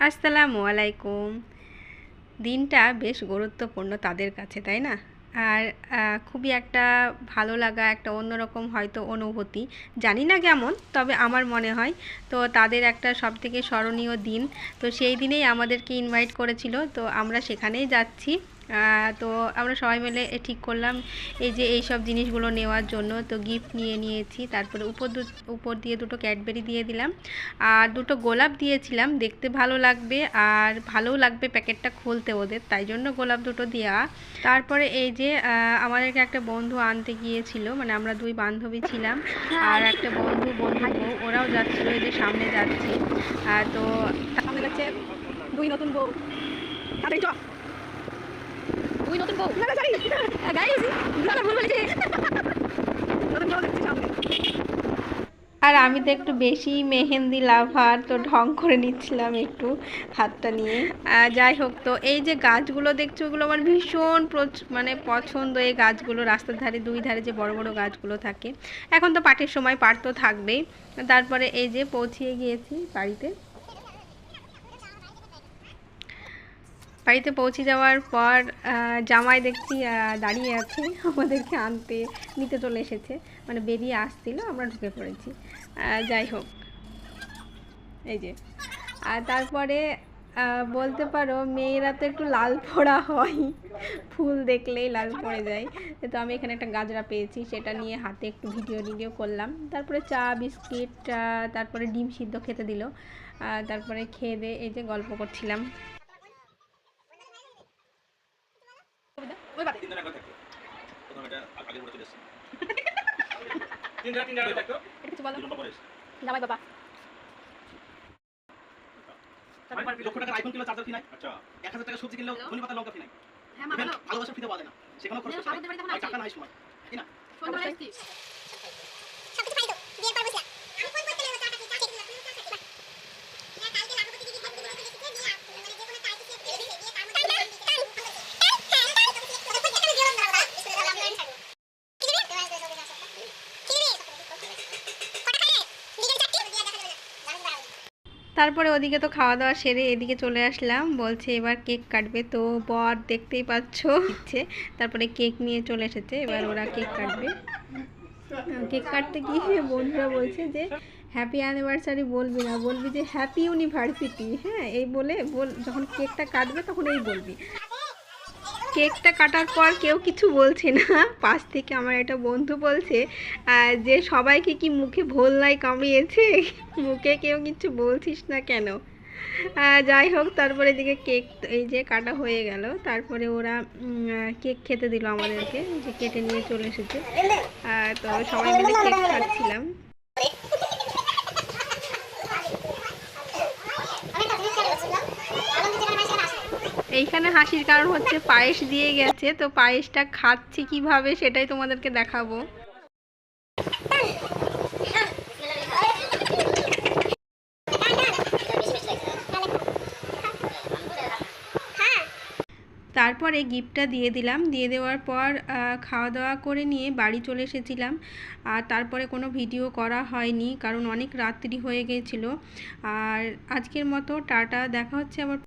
আসসালামু আলাইকুম। দিনটা বেশ গুরুত্বপূর্ণ তাদের কাছে, তাই না? আর খুবই একটা ভালো লাগা, একটা অন্যরকম হয়তো অনুভূতি। জানি না কেমন, তবে আমার মনে হয় তো তাদের একটা সবথেকে স্মরণীয় দিন। তো সেই দিনেই আমাদেরকে ইনভাইট করেছিল, তো আমরা সেখানেই যাচ্ছি। তো আমরা সবাই মিলে ঠিক করলাম। এই যে এই সব জিনিসগুলো নেওয়ার জন্য তো গিফট নিয়ে নিয়েছি। তারপরে উপর উপর দিয়ে দুটো ক্যাডবেরি দিয়ে দিলাম। আর দুটো গোলাপ দিয়েছিলাম। দেখতে ভালো লাগবে আর ভালোও লাগবে প্যাকেটটা খুলতে ওদের। তাই জন্য গোলাপ দুটো দেওয়া তারপরে এই যে আমাদেরকে একটা বন্ধু আনতে গিয়েছিল। মানে আমরা দুই বান্ধবী ছিলাম। আর একটা বন্ধু বন্ধু ওরাও যাচ্ছিল। এই যে সামনে যাচ্ছে। তো দুই নতুন বউ। দুই নতুন বউ। না সরি ভুল আর আমি তো একটু বেশি মেহেন্দি লাভার, তো ঢং করে নিচ্ছিলাম একটু হাতটা নিয়ে। যাই হোক, তো এই যে গাছগুলো দেখছ ওগুলো আমার ভীষণ মানে পছন্দ। এই গাছগুলো রাস্তার ধারে, দুই ধারে যে বড় বড় গাছগুলো থাকে। এখন তো পাটের সময় পাট তো থাকবেই। তারপরে এই যে পৌঁছিয়ে গিয়েছি বাড়িতে। বাড়িতে পৌঁছে যাওয়ার পর জামাই দেখছি দাঁড়িয়ে আছে, আমাদেরকে আনতে, নিতে চলে এসেছে। মানে বেরিয়ে আসছিল, আমরা ঢুকে পড়েছি। যাই হোক। এই যে। আর তারপরে বলতে পারো, মেয়েরা তো একটু লাল পোড়া হয়। ফুল দেখলেই লাল পড়ে যায়। তো আমি এখানে একটা গাজরা পেয়েছি, সেটা নিয়ে হাতে একটু ভিডিও ভিডিও করলাম। তারপরে চা, বিস্কিট তারপরে ডিম সিদ্ধ খেতে দিল। তারপরে খেয়ে দিয়ে এই যে গল্প করছিলাম। পড়ে চলে এসেছে তিনটা তিনটা কিছু বলো? দুটো পরে এসেছে জামাই বাবা। লক্ষ টাকার আইফোন কিনলো চার্জার কিনাই আচ্ছা। এক হাজার টাকা সবজি কিনলেও ধনী পাতা লঙ্কা কিনাই হ্যাঁ ভালোবাসা ফিতে পাওয়া যায় না। সেখানেও খরচ হ্যাঁ, টাকা নাই সময়। তাই না সন্ধ্যাবেলা এসছি সবকিছু পারি তো বিয়ের পর বসলাম আমি ফোন করতে লাগল চাটা চা খেতে লাগল চা খেতে না কালকে লাখপতি দিদি ভাবি দিদি দিদি দিয়ে আপ মানে যে কোনো টাইপ সিলেক্ট করে দিয়েছে দিয়ে তার মধ্যে টান টান টান টান টান তো সিলেক্ট করে দিতে গেলাম ধরো বিসমিল্লাহ রহমানির রহিম কি দিবি তোমার কাছে সব আছে কি দিবি কটা খাবে বিকেল চারটি দিয়ে দেখা যাবে না জানি বাড়াবো তারপরে ওদিকে তো খাওয়া দাওয়া সেরে এদিকে চলে আসলাম। বলছে এবার কেক কাটবে। তো বর দেখতেই পাচ্ছ হচ্ছে তারপরে কেক নিয়ে চলে এসেছে। এবার ওরা কেক কাটবে। কেক কাটতে গিয়ে বন্ধুরা বলছে যে হ্যাপি অ্যানিভার্সারি বলবি না, বলবি যে হ্যাপি ইউনিভার্সিটি হ্যাঁ এই বলে বল যখন কেকটা কাটবে তখন এই বলবি। কেকটা কাটার পর কেউ কিছু বলছে না। পাশ থেকে আমার একটা বন্ধু বলছে যে সবাইকে কি মুখে ভোল নাই কামিয়েছে? মুখে কেউ কিছু বলছিস না কেন? যাই হোক, তারপরে এদিকে কেক এই যে কাটা হয়ে গেল। তারপরে ওরা কেক খেতে দিল আমাদেরকে, যে কেটে নিয়ে চলে এসেছে। তো সবাই মিলে কেক খাচ্ছিলাম আমি একটা জিনিস খেয়াল করছিলাম আনন্দ যেখানে হয় সেখানে আসে এইখানে হাসির কারণ হচ্ছে পায়েস দিয়ে গেছে, তো পায়েসটা খাচ্ছে কীভাবে সেটাই তোমাদেরকে দেখাবো। তারপরে গিফটটা দিয়ে দিলাম। দিয়ে দেওয়ার পর খাওয়া দাওয়া করে নিয়ে বাড়ি চলে এসেছিলাম। আর তারপরে কোনো ভিডিও করা হয়নি, কারণ অনেক রাত্রি হয়ে গিয়েছিল আর আজকের মতো টাটা, দেখা হচ্ছে আবার